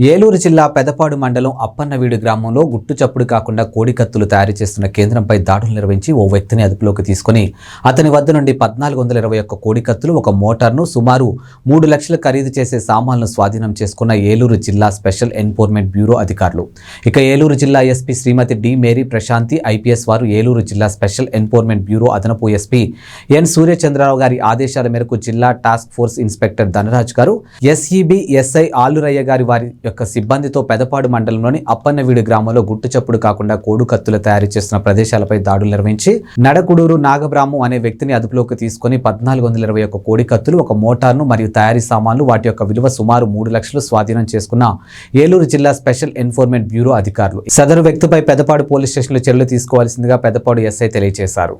ఏలూరు జిల్లా పెదపాడు మండలం అప్పన్నవీడు గ్రామంలో గుట్టు చప్పుడు కాకుండా కోడికత్తులు తయారు చేస్తున్న కేంద్రంపై దాడులు నిర్వహించి ఓ వ్యక్తిని అదుపులోకి తీసుకుని అతని వద్ద నుండి పద్నాలుగు వందల ఇరవై ఒక్క కోడికత్తులు ఒక మోటార్ను సుమారు మూడు లక్షలు ఖరీదు చేసే సామాన్లను స్వాధీనం చేసుకున్న ఏలూరు జిల్లా స్పెషల్ ఎన్ఫోర్స్మెంట్ బ్యూరో అధికారులు. ఇక ఏలూరు జిల్లా SP Shrimati D Mary Prashanti IPS వారు ఏలూరు జిల్లా స్పెషల్ ఎన్ఫోర్స్మెంట్ బ్యూరో అదనపు ఎస్పీ ఎన్ సూర్యచంద్రరావు గారి ఆదేశాల మేరకు జిల్లా టాస్క్ ఫోర్స్ ఇన్స్పెక్టర్ ధనరాజ్ గారు ఎస్ఈబి ఎస్ఐ ఆలురయ్య గారి వారి యొక్క సిబ్బందితో పెదపాడు మండలంలోని అప్పన్నవీడు గ్రామంలో గుట్టుచప్పుడు కాకుండా కోడు కత్తులు తయారు చేస్తున్న ప్రదేశాలపై దాడులు నిర్వహించి నడకుడూరు నాగబ్రాము అనే వ్యక్తిని అదుపులోకి తీసుకుని పద్నాలుగు వందల ఇరవై ఒక కోడి కత్తులు ఒక మోటార్ను మరియు తయారీ సామాన్లు వాటి యొక్క విలువ సుమారు మూడు లక్షలు స్వాధీనం చేసుకున్న ఏలూరు జిల్లా స్పెషల్ ఎన్ఫోర్మెంట్ బ్యూరో అధికారులు. సదరు వ్యక్తిపై పెదపాడు పోలీస్ స్టేషన్లో చర్యలు తీసుకోవాల్సిందిగా పెదపాడు ఎస్ఐ తెలియజేశారు.